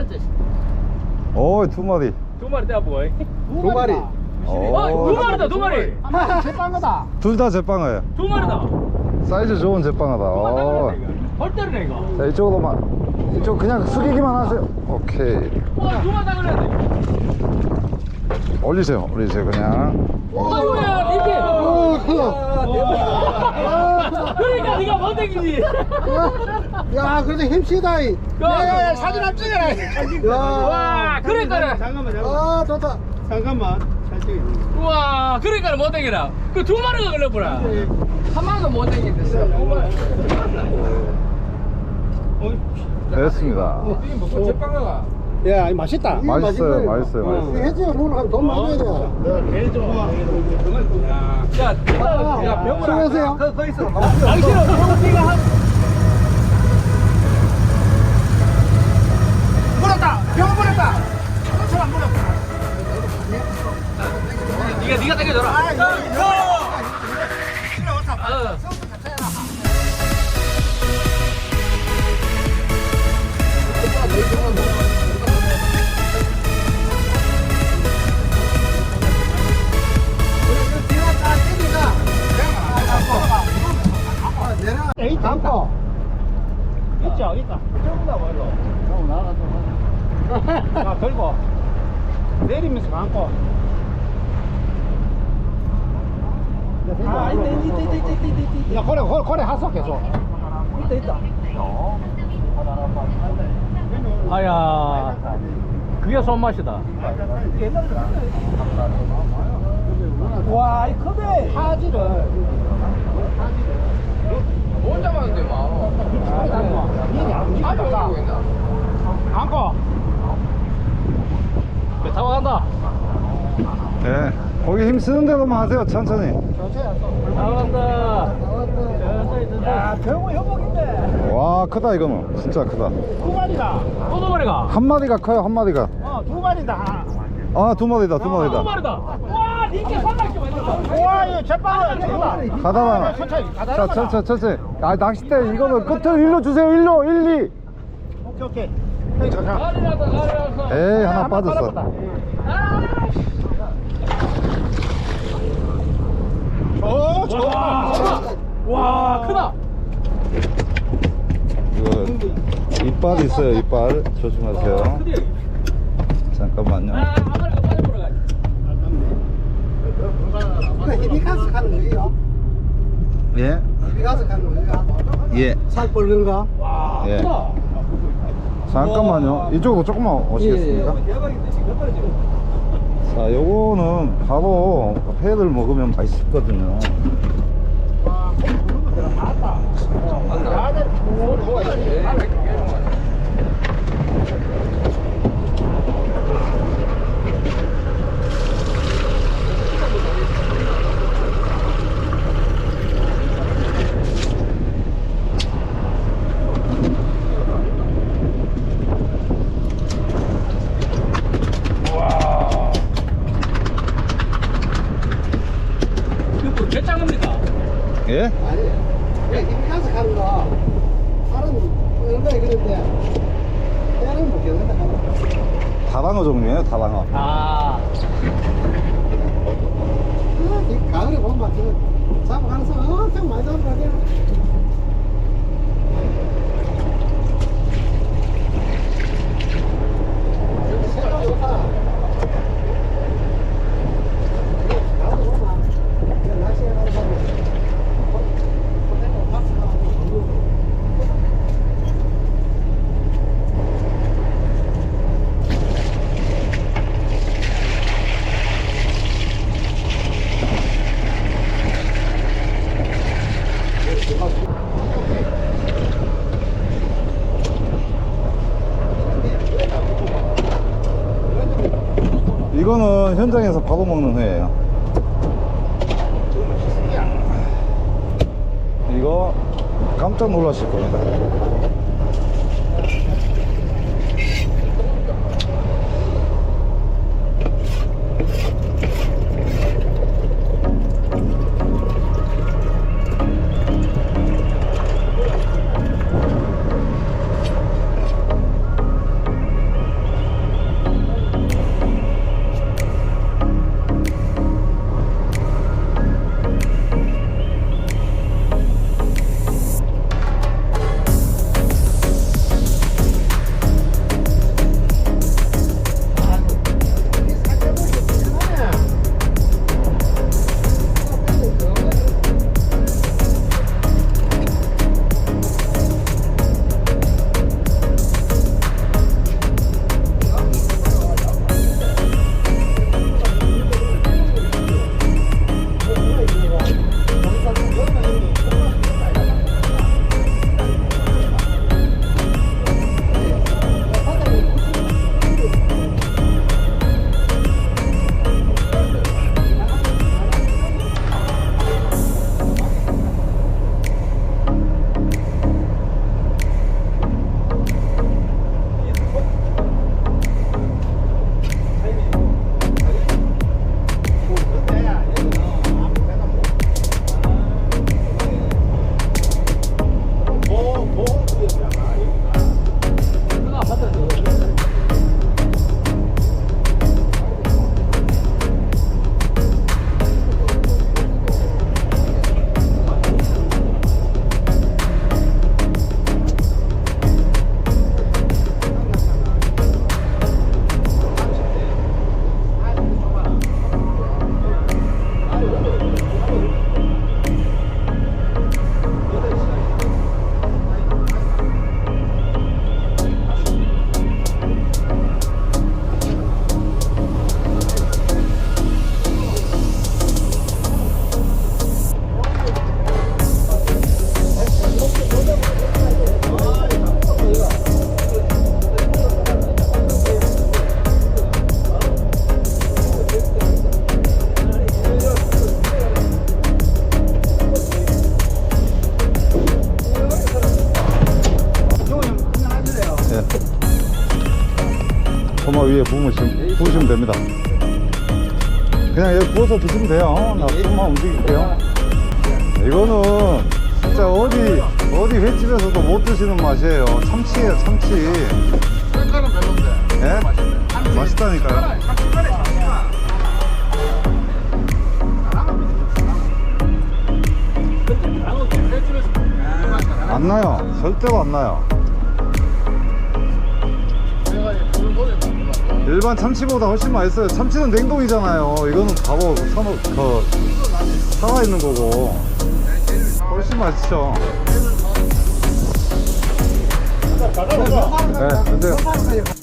마리째. 오, 두 마리. 두 마리 떼어보고 두 마리. 어 두 마리다 두 마리 둘다 제빵어예요. 두 마리다 사이즈 좋은 제빵어다. 어. 벌떼네 이거 자, 이쪽으로만. 이쪽 그냥 숙이기만 하세요. 오케이. 와 두 마리 다 그래야 돼 올리세요. 올리세요, 그냥. 아이고야 이게 그러니까 네가 못생기지 야, 그래도 힘쓰다. 이. 야야야 사진 한번 찍어라 야, 와 그러니까 잠깐만, 아, 좋다. 잠깐만. 잘 찍어. 와 그러니까 못생기라 그 두 마리가 걸려보라 한 마리도 못 댕긴데. 두 마리. 됐습니다. 먹고 제빵가. 야, 이 맛있다. 맛있어요, 맛있어요, 맛있어요. 해줘야 뭘 하면 돈 많이 줘야 돼. 야 야 병원아 수고하세요. 당신은 병원비가 한 내리면서 감고 아, 이때, 이때, 이때, 이때, 이때, 이때. 야 고래 고래 고래 하소 계속 이때 있다. 아야 그게 손맛이다 와, 이 컵에 하지를. 못 잡았는데 뭐. 아주 올 리고 있나. 감고 배 타고 간다 예. 거기 힘 쓰는 대로만 하세요, 천천히. 타고 간다 야, 병호 여복인데. 와, 크다, 이거는. 진짜 크다. 두 마리다. 또두 마리가 한 마리가 커요, 한 마리가. 어, 두 마리다. 아, 두 마리다, 두 또 마리다. 마리다 와 니께 살락게 만들어 와, 이거 제빵을 최고다. 가다가. 천천히, 가다가. 자, 천천히, 천천히. 아, 낚싯대 이거는 끝을 일로 주세요, 일로, 1, 2. 오케이, 오케이. 에이, 하나 빠졌어. 어, 좋아. 와 크다 이거 이빨 있어요, 이빨. 조심하세요. 잠깐만요. 아 아가리가 빠져버려 이거 히비카스 가는 거예요? 예? 히비카스 가는 거예요? 예. 살 거? 와 예. 크다 잠깐만요. 이쪽으로 조금만 오시겠습니까? 자, 요거는 바로 회를 먹으면 맛있거든요. 이거 개짱입니까 예? 아니, 이거 히비카스 가는 거. 살은 얼마나 그런데. 때는 못 견는다. 다방어 종류예요, 다방어. 아 아, 이 가을에 보면 저 잡아가는 사람 엄청 많이 잡아가요. 이거는 현장에서 바로 먹는 회예요. 이거 깜짝 놀라실 겁니다. 예. 소마 위에 부으시면, 부으시면 됩니다. 그냥 여기 부어서 드시면 돼요. 나 소마 움직일게요. 이거는 진짜 어디, 어디 횟집에서도 못 드시는 맛이에요. 참치예요, 참치. 색깔은 별론데. 예? 맛있다니까요. 안 나요. 절대로 안 나요. 일반 참치보다 훨씬 맛있어요. 참치는 냉동이잖아요. 이거는 바로 사놓, 그, 살아있는 거고. 훨씬 맛있죠. 네, 근데